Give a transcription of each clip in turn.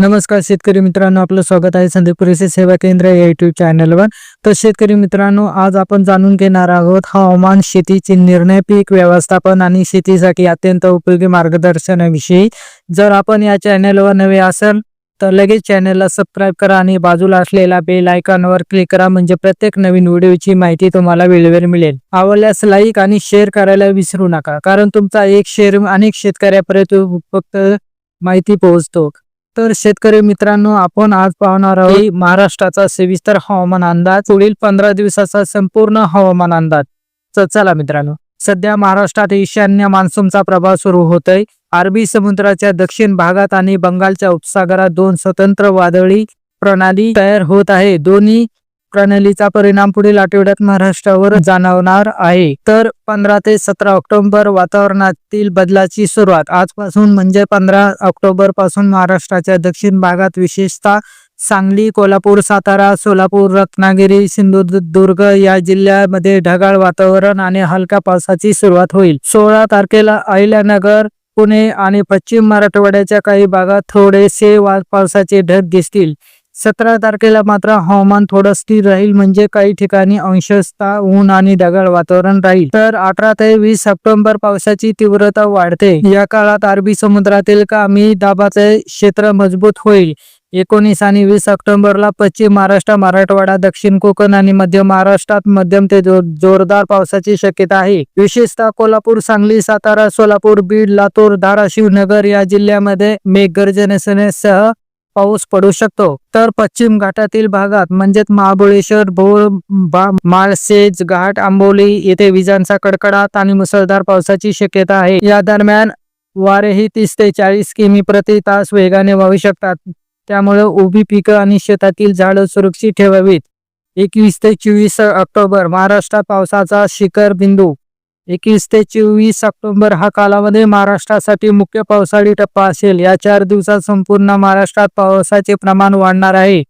नमस्कार शेतकरी मित्रांनो आपलं स्वागत आहे संदीप कृषी सेवा केंद्र या युट्यूब चॅनलवर तर शेतकरी मित्रांनो आज आपण जाणून घेणार आहोत हवामान शेतीचे निर्णय पीक व्यवस्थापन आणि शेतीसाठी अत्यंत उपयोगी मार्गदर्शनाविषयी. जर आपण या चॅनलवर नवे असाल तर लगेच चॅनलला सबस्क्राईब करा आणि बाजूला असलेल्या बेल आयकॉनवर क्लिक करा. म्हणजे प्रत्येक नवीन व्हिडिओची माहिती तुम्हाला वेळेवर मिळेल. आवडल्यास लाईक आणि शेअर करायला विसरू नका. कारण तुमचा एक शेअर अनेक शेतकऱ्यापर्यंत फक्त माहिती पोहोचतो. तर शेतकरी मित्रांनो आपण आज पाहणार आहोत महाराष्ट्राचा सविस्तर हवामान अंदाज. पुढील पंधरा दिवसाचा संपूर्ण हवामान अंदाज. तर चला मित्रांनो सध्या महाराष्ट्रात ईशान्य मान्सूनचा प्रभाव सुरू होतोय. अरबी समुद्राच्या दक्षिण भागात आणि बंगालच्या उपसागरात दोन स्वतंत्र वादळी प्रणाली तयार होत आहे. दोन्ही प्रणालीचा परिणाम पुढील आठवड्यात महाराष्ट्रावर जाणवणार आहे. तर पंधरा ते सतरा ऑक्टोबर वातावरणातील बदलाची सुरुवात. आजपासून म्हणजे पंधरा ऑक्टोबरपासून महाराष्ट्राच्या दक्षिण भागात विशेषतः सांगली कोल्हापूर सातारा सोलापूर रत्नागिरी सिंधुदुर्ग या जिल्ह्यामध्ये ढगाळ वातावरण आणि हलक्या पावसाची सुरुवात होईल. सोळा तारखेला अहिल्यानगर पुणे आणि पश्चिम मराठवाड्याच्या काही भागात थोडेसे वा- पावसाचे ढग दिसतील. सतरा तारखेला मात्र हवामान थोडं स्थिर राहील म्हणजे काही ठिकाणी अंशतः ऊन आणि ढगाळ वातावरण राहील. तर अठरा ते वीस सप्टेंबर पावसाची तीव्रता वाढते. या काळात अरबी समुद्रातील कमी दाबाचे क्षेत्र मजबूत होईल. एकोणीस आणि वीस ऑक्टोबरला पश्चिम महाराष्ट्र मराठवाडा दक्षिण कोकण आणि मध्य महाराष्ट्रात मध्यम ते जोरदार पावसाची शक्यता आहे. विशेषतः कोल्हापूर सांगली सातारा सोलापूर बीड लातूर धाराशिव नगर या जिल्ह्यामध्ये मेघगर्जनेसह पाऊस पडू शकतो. तर पश्चिम घाटातील भागात म्हणजेच महाबळेश्वर भोर बा- घाट आंबोली येथे विजांचा कडकडाट आणि मुसळधार पावसाची शक्यता आहे. या दरम्यान वारेही तीस ते चाळीस किमी प्रति तास वेगाने वाहू शकतात. त्यामुळे उभी पिकं आणि शेतातील झाडं सुरक्षित ठेवावीत. एकवीस ते चोवीस ऑक्टोबर महाराष्ट्रात पावसाचा शिखर बिंदू एकवीस ते चोवीस ऑक्टोबर हा कालावधी महाराष्ट्रासाठी मुख्य पावसाळी टप्पा असेल. या चार दिवसात संपूर्ण महाराष्ट्रात पावसाचे प्रमाण वाढणार आहे.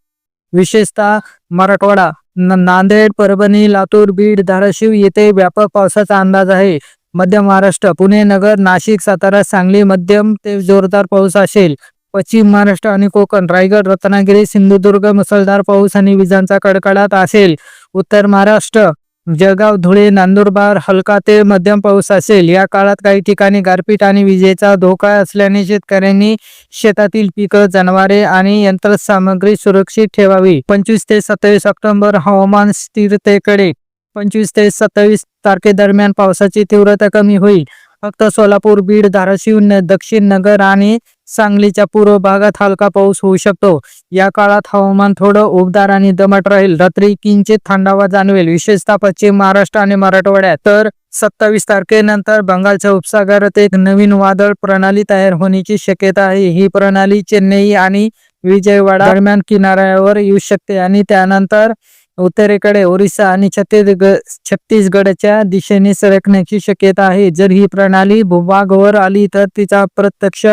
विशेषतः मराठवाडा न- नांदेड परभणी लातूर बीड धाराशिव येथे व्यापक पावसाचा अंदाज आहे. मध्य महाराष्ट्र पुणे नगर नाशिक सातारा सांगली मध्यम ते जोरदार पाऊस असेल. पश्चिम महाराष्ट्र आणि कोकण रायगड रत्नागिरी सिंधुदुर्ग मुसळधार पाऊस आणि विजांचा कडकडाट असेल. उत्तर महाराष्ट्र जळगाव धुळे नंदुरबार हलका ते मध्यम पाऊस असेल. या काळात काही ठिकाणी गारपीट आणि विजेचा धोका असल्याने शेतकऱ्यांनी शेतातील पिकं जनावरे आणि यंत्रसामग्री सुरक्षित ठेवावी. पंचवीस ते सत्तावीस ऑक्टोबर हवामान स्थिरतेकडे. पंचवीस ते सत्तावीस तारखेदरम्यान पावसाची तीव्रता कमी होईल. फक्त सोलापूर बीड धाराशिव न- दक्षिण नगर आणि सांगलीच्या पूर्व भागात हलका पाऊस होऊ शकतो. या काळात हवामान थोडं उबदार आणि दमट राहील. रात्री किंचित थंडावा जाणवेल. विशेषतः पश्चिम महाराष्ट्र आणि मराठवाड्यात. तर सत्तावीस तारखेनंतर बंगालच्या उपसागरात एक नवीन वादळ प्रणाली तयार होण्याची शक्यता आहे. ही प्रणाली चेन्नई आणि विजयवाडा दरम्यान किनाऱ्यावर येऊ शकते आणि त्यानंतर उत्तरेकडे ओरिसा आणि छत्तीसगड छत्तीसगडच्या दिशेने सरकण्याची शक्यता आहे. जर ही प्रणाली भूभागवर आली तर तिचा प्रत्यक्ष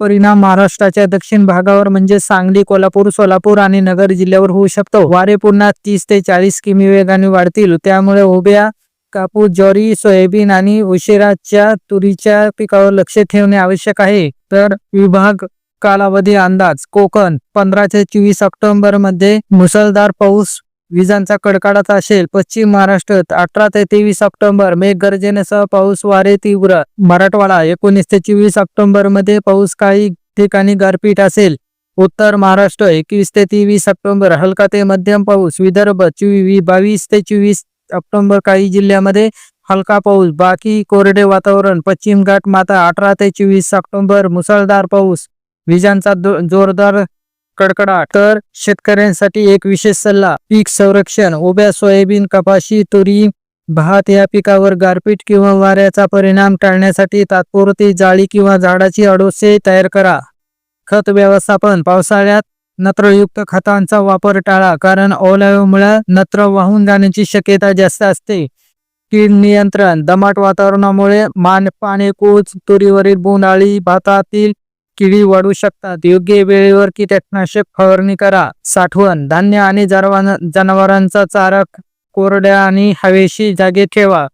परिणाम महाराष्ट्राच्या दक्षिण भागावर म्हणजे सांगली कोल्हापूर सोलापूर आणि नगर जिल्ह्यावर होऊ शकतो. वारे पुन्हा तीस ते चाळीस किमी वेगाने वाढतील. त्यामुळे उभ्या कापूस ज्वारी सोयाबीन आणि उशिराच्या तुरीच्या पिकावर लक्ष ठेवणे आवश्यक आहे. तर विभाग कालावधी अंदाज कोकण पंधरा ते चोवीस ऑक्टोबरमध्ये मुसळधार पाऊस विजांचा कडकडाट असेल. पश्चिम महाराष्ट्रात अठरा ते तेवीस ऑक्टोबर मेघगर्जनेसह पाऊस वारे तीव्र. मराठवाडा एकोणीस ते चोवीस ऑक्टोबरमध्ये पाऊस काही ठिकाणी गारपीट असेल. उत्तर महाराष्ट्र एकवीस ते तेवीस ऑक्टोबर हलका ते मध्यम पाऊस. विदर्भ चोवीस बावीस ते चोवीस ऑक्टोबर काही जिल्ह्यामध्ये हलका पाऊस. बाकी कोरडे वातावरण. पश्चिम घाट माता अठरा ते चोवीस ऑक्टोबर मुसळधार पाऊस. विजांचा जोरदार कडकडाट. तर शेतकऱ्यांसाठी एक विशेष सल्ला पीक संरक्षण उभ्या सोयाबीन कपाशी तुरी भात या पिकावर गारपीट किंवा वाऱ्याचा परिणाम टाळण्यासाठी तात्पुरती जाळी किंवा झाडाची अडोसे तयार करा. खत व्यवस्थापन पावसाळ्यात नत्रयुक्त खतांचा वापर टाळा कारण ओलाव्यामुळे नत्र वाहून जाण्याची शक्यता जास्त असते. कीड नियंत्रण दमाट वातावरणामुळे मान पाने कूच तुरीवरील बोंडाळी भातातील किडी वाढू शकतात. योग्य वेळेवर कीटकनाशक फवारणी करा. साठवण. धान्य आणि जनावरांचा चारा कोरड्या आणि हवेशी जागेत ठेवा.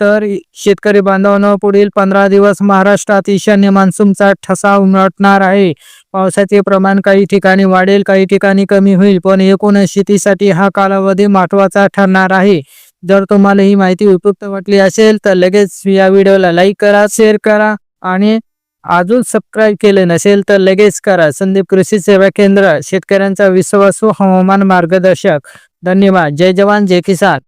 तर शेतकरी बांधवांना पुढील पंधरा दिवस महाराष्ट्रात ईशान्य मान्सूनचा ठसा उमटणार आहे. पावसाचे प्रमाण काही ठिकाणी वाढेल काही ठिकाणी कमी होईल पण एकूणच शेतीसाठी हा कालावधी महत्त्वाचा ठरणार आहे. जर तुम्हाला ही माहिती उपयुक्त वाटली असेल तर लगेच या व्हिडिओला लाईक करा शेअर करा आणि अजून सबस्क्राईब केले नसेल तर लगेच करा. संदीप कृषी सेवा केंद्र शेतकऱ्यांचा विश्वासू हवामान मार्गदर्शक. धन्यवाद. जय जवान जय किसान.